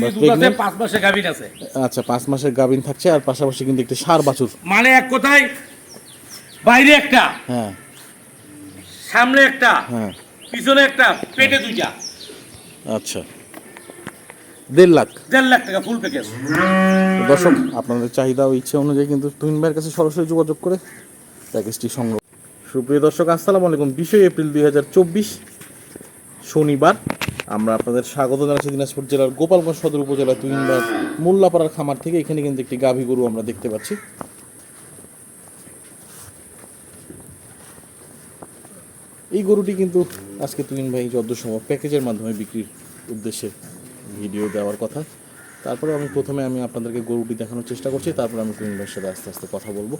দুধ পাঁচ মাসে গাভিন আছে। আচ্ছা পাঁচ মাসের গাভিন থাকছে আর পাশাপাশি কিন্তু একটি সার বাছুর। মানে এক কথায় বাইরে একটা হ্যাঁ। সামনে একটা হ্যাঁ। পিছনে একটা পেটে দুইটা। আচ্ছা। দেড় লাখ। দেড় লাখ টাকা ফুল প্যাকেজ দর্শক আপনাদের চাহিদা ও ইচ্ছে অনুযায়ী কিন্তু তুহিন ভাইয়ের কাছে সরাসরি যোগাযোগ করে প্যাকেজটি সংগ্রহ সুপ্রিয় দর্শক আসসালামু আলাইকুম। বিশে এপ্রিল দুই হাজার চব্বিশ শনিবার। আমরা আপনাদের স্বাগত জানাচ্ছি দিনাজপুর জেলার গোপালগঞ্জ সদর উপজেলার ভাইয়ের মোল্লাপাড়ার খামার থেকে। এখানে কিন্তু একটি গাভী গরু আমরা দেখতে পাচ্ছি। এই গরুটি কিন্তু আজকে তুহিন ভাই সময় প্যাকেজের মাধ্যমে বিক্রির উদ্দেশ্যে ভিডিও দেওয়ার কথা। তারপরে আমি প্রথমে আমি আপনাদেরকে গরুটি দেখানোর চেষ্টা করছি, তারপরে আমি তুইন ভাইয়ের সাথে আস্তে আস্তে কথা বলব।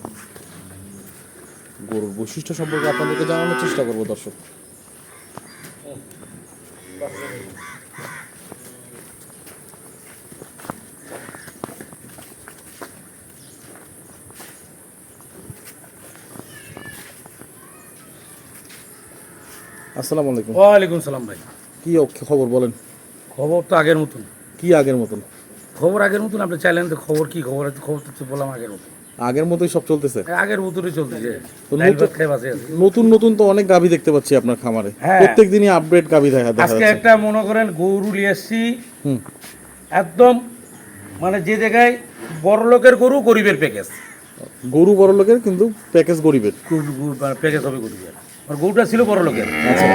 গরুর বৈশিষ্ট্য সম্পর্কে আপনাদেরকে জানানোর চেষ্টা করব, দর্শক। আসসালামু আলাইকুম। ওয়ালাইকুম সালাম ভাই। কি খবর বলেন? খবর তো আগের মতন। কি আগের মতন? খবর আগের মতন? আপনি চাইলেন তো খবর কি খবর? আছে খবর তো বললাম আগের মতন। আগের মতোই সব চলতেছে? আগের মতনই চলতেছে। নতুন-। নতুন তো অনেক গাভী দেখতে পাচ্ছি আপনার খামারে। হ্যাঁ। প্রত্যেক দিনই আপডেট গাভী দেখা দেখা আজকে একটা মনে করেন গরু নিয়ে এসছি। হুম। একদম মানে যে জায়গায় বড় লোকের গরু গরিবের প্যাকেজ গরু বড় লোকের কিন্তু প্যাকেজ গরিবের। প্যাকেজ হবে গরিবের। আর গরুটা ছিল বড় লোকের। আচ্ছা।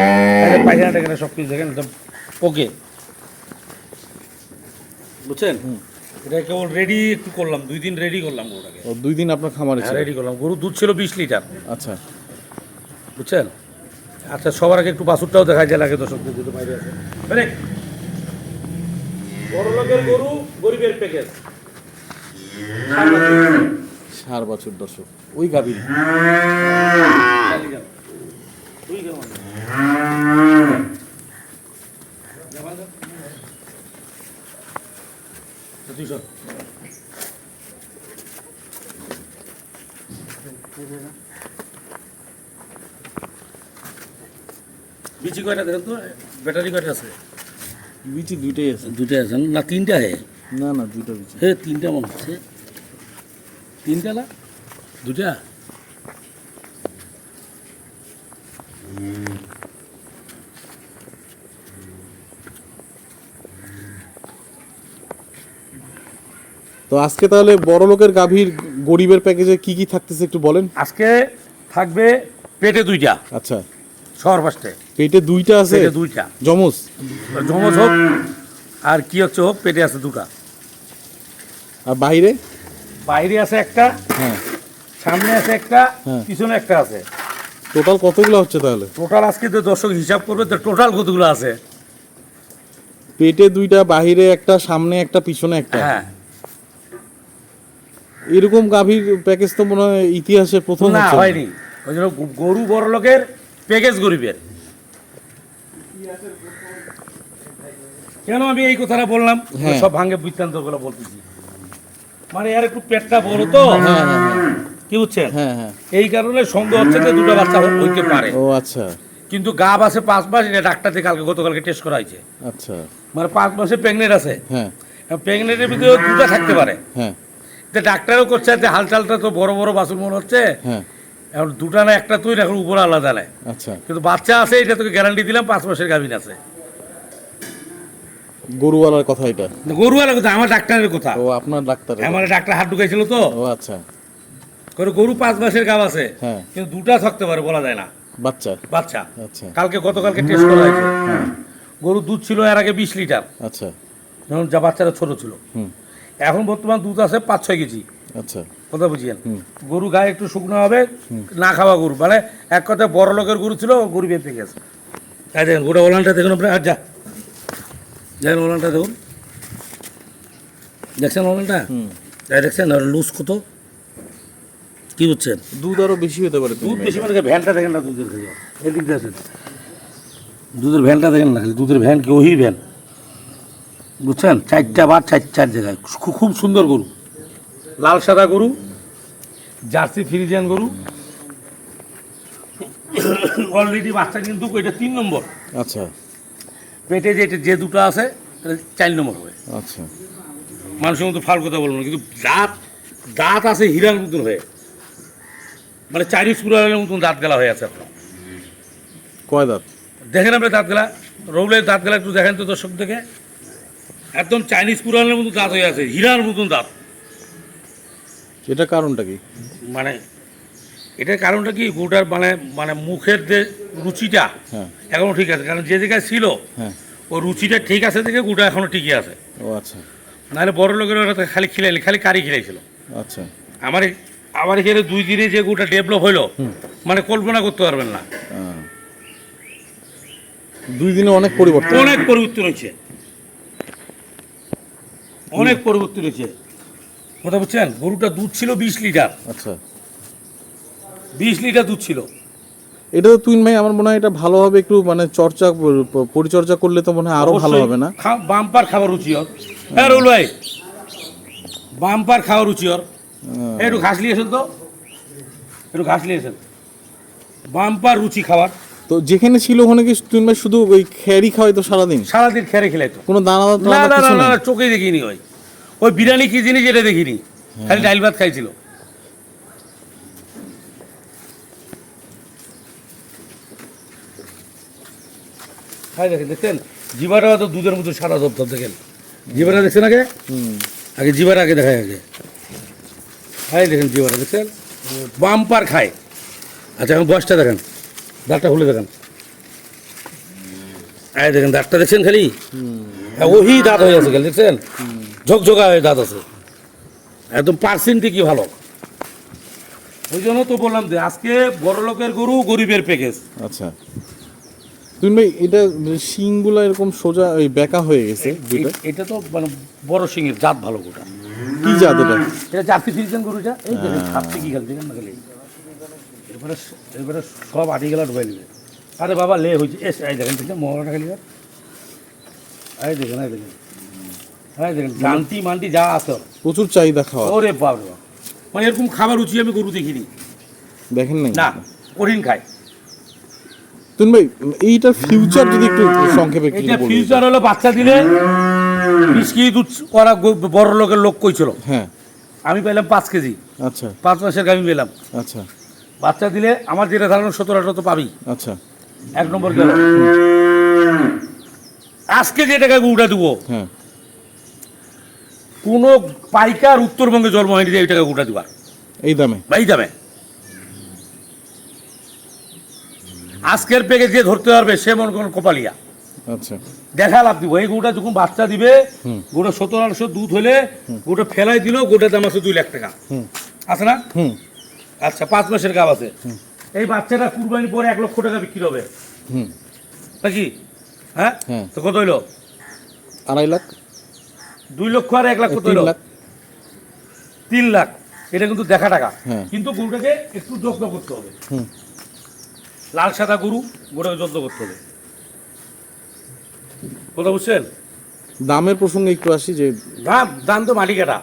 পায়খানা টাইখানা সব কিছু দেখেন একদম ওকে বুঝছেন? এটা কেবল রেডি একটু করলাম দুই দিন রেডি করলাম গরুটাকে। ও দুই দিন আপনার খামারে হ্যাঁ ছিল? রেডি করলাম। গরু দুধ ছিল বিশ লিটার। আচ্ছা। বুঝছেন? আচ্ছা সবার আগে একটু বাছুরটাও দেখা যায় লাগে দর্শকদের যদি বাইরে আছে। আরে বড় লোকের গরু গরিবের প্যাকেজ সার বছর দর্শক ওই গাভী বিচি কয়টা দেখেন তো? ব্যাটারি কয়টা আছে? বিচি দুইটাই আছে। দুইটাই আছে না? তিনটা হে? না না দুইটা বিচি হে তিনটা মনে হচ্ছে। তিনটা না? দুটা তো আজকে তাহলে বড় লোকের গাভীর গরিবের প্যাকেজে কি কি থাকতেছে একটু বলেন? আজকে থাকবে পেটে দুইটা। আচ্ছা। শহর পেটে দুইটা আছে? পেটে দুইটা। জমজ জমজ হোক আর কি হচ্ছে হোক পেটে আছে দুটা। আর বাইরে? বাইরে আছে একটা হ্যাঁ। সামনে আছে একটা হ্যাঁ। পিছনে একটা আছে। টোটাল কতগুলো হচ্ছে তাহলে? টোটাল আজকে তো দর্শক হিসাব করবে তো টোটাল কতগুলো আছে? পেটে দুইটা বাহিরে একটা সামনে একটা পিছনে একটা? হ্যাঁ। এরকম গাভীর প্যাকেজ তো মনে হয় ইতিহাসে প্রথম না হয়নি। ওই জন্য গরু বড় লোকের প্যাকেজ গরিবের। কেন আমি এই কথাটা বললাম? হ্যাঁ। সব ভাঙ্গে বৃত্তান্তগুলো বলতেছি। মানে এর একটু পেটটা বড় তো। হ্যাঁ হ্যাঁ কি বুঝছেন? এই কারণে সন্দেহ হচ্ছে যে দুটো বাচ্চা হইতে পারে। ও আচ্ছা। কিন্তু গাব আছে পাঁচ মাস এটা ডাক্তার থেকে কালকে গতকালকে টেস্ট করা হয়েছে আচ্ছা। মানে পাঁচ মাসে প্রেগনেন্ট আছে। হ্যাঁ। প্রেগনেন্টের ভিতরে দুটো থাকতে পারে। হ্যাঁ। ডাক্তারও করছে যে হালচালটা তো বড় বড় বাসুর মনে হচ্ছে। হ্যাঁ। এখন দুটা না একটা তুই এখন উপরে আলাদা নেয় আচ্ছা। কিন্তু বাচ্চা আছে এটা তোকে গ্যারান্টি দিলাম পাঁচ মাসের গাভিন আছে। গরুওয়ালার কথা এটা? গরু আর কথা আমার ডাক্তারের কথা। ও আপনার ডাক্তার আমার ডাক্তার হাত ঢুকাইছিল তো। ও আচ্ছা। করে গরু পাঁচ মাসের গাভ আছে হ্যাঁ। কিন্তু দুটা থাকতে পারে বলা যায় না। বাচ্চা? বাচ্চা। আচ্ছা। কালকে গতকালকে টেস্ট করা হয়েছে। হ্যাঁ। গরু দুধ ছিল এর আগে বিশ লিটার। আচ্ছা। যখন যা বাচ্চারা ছোট ছিল। হুম। এখন বর্তমান দুধ আছে পাঁচ ছয় কেজি। আচ্ছা। কথা বুঝিয়েন। গরু গায়ে একটু শুকনো হবে না খাওয়া গরু। মানে এক কথায় বড় লোকের গরু ছিল গরু বেঁচে গেছে। তাই দেখেন গোটা ওলানটা দেখুন আপনি আর যা। দেখেন ওলানটা দেখুন। দেখছেন ওলানটা? তাই দেখছেন আর লুজ কত? কি বুঝছেন? দুধ আরও বেশি হতে পারে দুধ বেশি মানে ভ্যানটা দেখেন না দুধের খালি? এদিক আসেন। দুধের ভ্যানটা দেখেন না খালি দুধের ভ্যান কি ওই ভ্যান? বুঝছেন? চারটা বা চার চার জায়গায়। খুব সুন্দর গরু। লাল সাদা গরু জার্সি ফ্রিজিয়ান গরু। অলরেডি বাচ্চা কিন্তু এটা তিন নম্বর। আচ্ছা। পেটে যে যে দুটো আছে চার নম্বর হবে। আচ্ছা। মানুষের মতো ফাল কথা বলব না কিন্তু দাঁত দাঁত আছে হীরার মতন হয়ে। মানে চাইনিজ কুড়ালের মতন দাঁত গেলা হয়ে আছে আপনার কয় দাঁত? দেখেন আপনি দাঁত গেলা রৌলের দাঁত গেলা একটু দেখেন তো দর্শক থেকে একদম চাইনিজ কুড়ালের মতো দাঁত হয়ে আছে হীরার মতন দাঁত এটা কারণটা কি? মানে এটার কারণটা কি? গোটার মানে মানে মুখের যে রুচিটা হ্যাঁ। এখনও ঠিক আছে কারণ যে জায়গায় ছিল হ্যাঁ। ও রুচিটা ঠিক আছে দেখে গোটা এখনও ঠিকই আছে। ও আচ্ছা। নাহলে বড় লোকের ওরা খালি খিলাইলে খালি কারি খিলাইছিল। আচ্ছা। আমার আমার এখানে দুই দিনে যে গোটা ডেভেলপ হলো মানে কল্পনা করতে পারবেন না। দুই দিনে অনেক পরিবর্তন। অনেক পরিবর্তন হয়েছে। অনেক পরিবর্তন হয়েছে। কথা বুঝছেন? গরুটা দুধ ছিল বিশ লিটার। আচ্ছা। বিশ লিটার দুধ ছিল। এটা তো তুই ভাই আমার মনে হয় এটা ভালোভাবে একটু মানে চর্চা পরিচর্যা করলে তো মনে হয় আরও ভালো হবে না? বাম্পার খাবার রুচি ওর। হ্যাঁ রুল ভাই। বাম্পার খাওয়া রুচি ওর। এই একটু ঘাস নিয়েছেন তো। একটু ঘাস নিয়েছেন বাম্পার রুচি খাবার তো যেখানে ছিল ওখানে কি ভাই শুধু ওই খেয়ারি খাওয়াই তো সারাদিন? সারাদিন খেরে খেলাইতো কোনো দানা না দানা না না না চোখেই দেখিনি ওই। ওই বিরিয়ানি কি জিনিস এটা দেখিনি। খালি ডাইল ভাত খাইছিল। হাই দেখেন দেখছেন? জিবাটা তো দুধের মতো সারা ধপ দেখেন। জিবাটা দেখছেন আগে? আগে জিবার আগে দেখায় আগে। হাই দেখেন জিবাটা দেখছেন? বাম্পার খায়। আচ্ছা এখন বয়সটা দেখেন। দাঁতটা খুলে দেখেন। আয় দেখেন দাঁতটা দেখছেন খালি? হ্যাঁ, ওহি দাঁত হয়ে আছে খালি দেখছেন? ঝকঝকা হয়ে দাঁত আছে। একদম পার্সেন্টই কি ভালো? ওই জন্য তো বললাম যে আজকে বড় লোকের গরু গরিবের প্যাকেজ। আচ্ছা। তুই ভাই এটা শিংগুলো এরকম সোজা ওই বেঁকা হয়ে গেছে এটা তো মানে বড় সিংয়ের জাত ভালো গোটা। কি জাত এটা? এটা জার্সি ফিরিয়েছেন গরুটা? এই দেখেন খাচ্ছে কি খেলছে না খালি। এরপরে এরপরে সব আটি গেলা ঢুকাই নেবে আরে বাবা লে হয়েছে এস এই দেখেন দেখছেন মহড়াটা খালি আর। এই দেখেন এই দেখেন। এই দেখেন গান্তি মান্টি যা আছে। প্রচুর চাহিদা খাওয়া ওরে বাপ রে মানে এরকম খাবার রুচি আমি গরু দেখিনি। দেখেন নাই? না কঠিন খায় তুই ভাই এইটার ফিউচার যদি একটু সংক্ষেপে একটু এটা ফিউচার হলো বাচ্চা দিলে বিশ কেজি দুধ করা বড় লোকের লোক কইছিল। হ্যাঁ। আমি পেলাম পাঁচ কেজি। আচ্ছা। পাঁচ মাসের গাভী পেলাম। আচ্ছা। বাচ্চা দিলে আমার যেটা ধারণা সতেরো আঠারো তো পাবি। আচ্ছা। এক নম্বর গেল। আজকে যে টাকা গরুটা দেবো হ্যাঁ। কোনো পাইকার উত্তরবঙ্গে জন্ম হয়নি এই টাকা গরুটা দিবার এই দামে? ভাই যাবে আজকের পেকে যে ধরতে পারবে সে মনে করেন কপালিয়া। আচ্ছা। দেখা লাভ দিব। এই গরুটা যখন বাচ্চা দিবে। গোটা সতেরো আটশো দুধ হলে গোটা ফেলাই দিল গোটা দাম আছে দুই লাখ টাকা। হুম। আছে না? হুম। আচ্ছা পাঁচ মাসের গাব আছে। এই বাচ্চাটা কুরবানি পরে এক লক্ষ টাকা বিক্রি হবে। হুম। নাকি? হ্যাঁ। তো কত হইল? আড়াই লাখ। দুই লক্ষ আর এক লাখ কত হইল? লাখ। তিন লাখ। এটা কিন্তু দেখা টাকা। হ্যাঁ। কিন্তু গরুটাকে একটু যত্ন করতে হবে। হুম। লাল সাদা গরু গরুটাকে যত্ন করতে হবে। কথা বুঝছেন? দামের প্রসঙ্গে একটু আসি যে দাম দাম তো মাটি কাটা।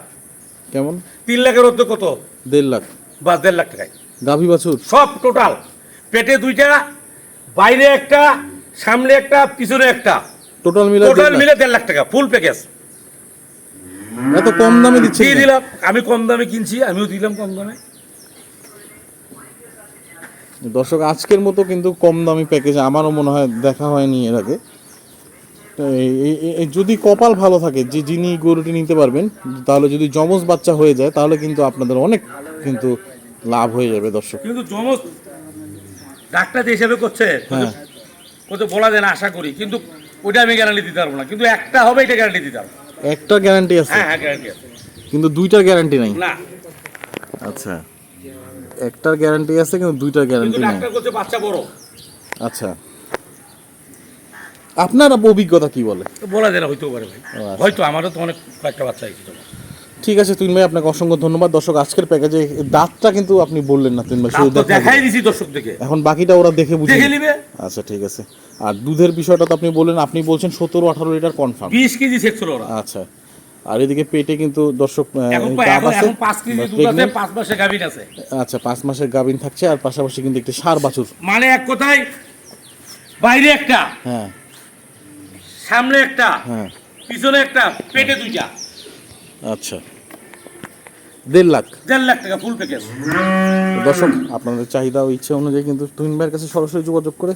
কেমন? তিন লাখের অর্ধ কত? দেড় লাখ। বা দেড় লাখ টাকায়। গাভী বাছুর? সব টোটাল। পেটে দুইটা বাইরে একটা সামনে একটা পিছনে একটা। টোটাল মিলে টোটাল মিলে দেড় লাখ টাকা ফুল প্যাকেজ এত কম দামে দিচ্ছে দিয়ে দিলাম। আমি কম দামে কিনছি আমিও দিলাম কম দামে। দর্শক আজকের মতো কিন্তু কম দামি প্যাকেজ আমারও মনে হয় দেখা হয়নি এর আগে। যদি কপাল ভালো থাকে যে যিনি গরুটি নিতে পারবেন তাহলে যদি যমজ বাচ্চা হয়ে যায় তাহলে কিন্তু আপনাদের অনেক কিন্তু লাভ হয়ে যাবে দর্শক। কিন্তু জমজ ডাক্তার হিসাবে করছে হ্যাঁ। বলা যায় না আশা করি। কিন্তু ওটা আমি গ্যারান্টি দিতে পারব না। কিন্তু একটা হবে এটা গ্যারান্টি দিতে পারব। একটা গ্যারান্টি আছে? হ্যাঁ হ্যাঁ গ্যারান্টি আছে। কিন্তু দুইটার গ্যারান্টি নাই? না। আচ্ছা। একটার গ্যারান্টি আছে কিন্তু দুইটার গ্যারান্টি নাই। ডাক্তার করছে বাচ্চা বড়। আচ্ছা। আপনার অভিজ্ঞতা কি বলে? তো বলা যায় না হইতেও পারে ভাই। আচ্ছা। হয়তো আমারও তো অনেক কয়েকটা বাচ্চা হয়েছে। তোমার ঠিক আছে তুইন ভাই আপনাকে অসংখ্য ধন্যবাদ। দর্শক আজকের প্যাকেজে দাঁতটা কিন্তু আপনি বললেন না তুইন ভাই শুধু দেখাই দিছি দর্শক থেকে এখন বাকিটা ওরা দেখে বুঝে দেখে নেবে। আচ্ছা ঠিক আছে। আর দুধের বিষয়টা তো আপনি বললেন আপনি বলছেন সতেরো আঠারো লিটার কনফার্ম বিশ কেজি সেকছিল ওরা। আচ্ছা। আর এদিকে পেটে কিন্তু দর্শক এখন গাব এখন আছে। এখন পাঁচ কেজি দুধ আছে পাঁচ মাসে গাভিন আছে। আচ্ছা পাঁচ মাসের গাভিন থাকছে আর পাশাপাশি কিন্তু একটি সার বাছুর। মানে এক কথায় বাইরে একটা হ্যাঁ। সামনে একটা হ্যাঁ। পিছনে একটা পেটে দুইটা। আচ্ছা। দেড় লাখ। দেড় লাখ টাকা ফুল প্যাকেজ দর্শক আপনাদের চাহিদা ও ইচ্ছে অনুযায়ী কিন্তু তুহিন ভাইয়ের কাছে সরাসরি যোগাযোগ করে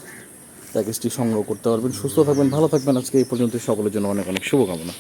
প্যাকেজটি সংগ্রহ করতে পারবেন। সুস্থ থাকবেন ভালো থাকবেন। আজকে এই পর্যন্ত সকলের জন্য অনেক অনেক শুভকামনা।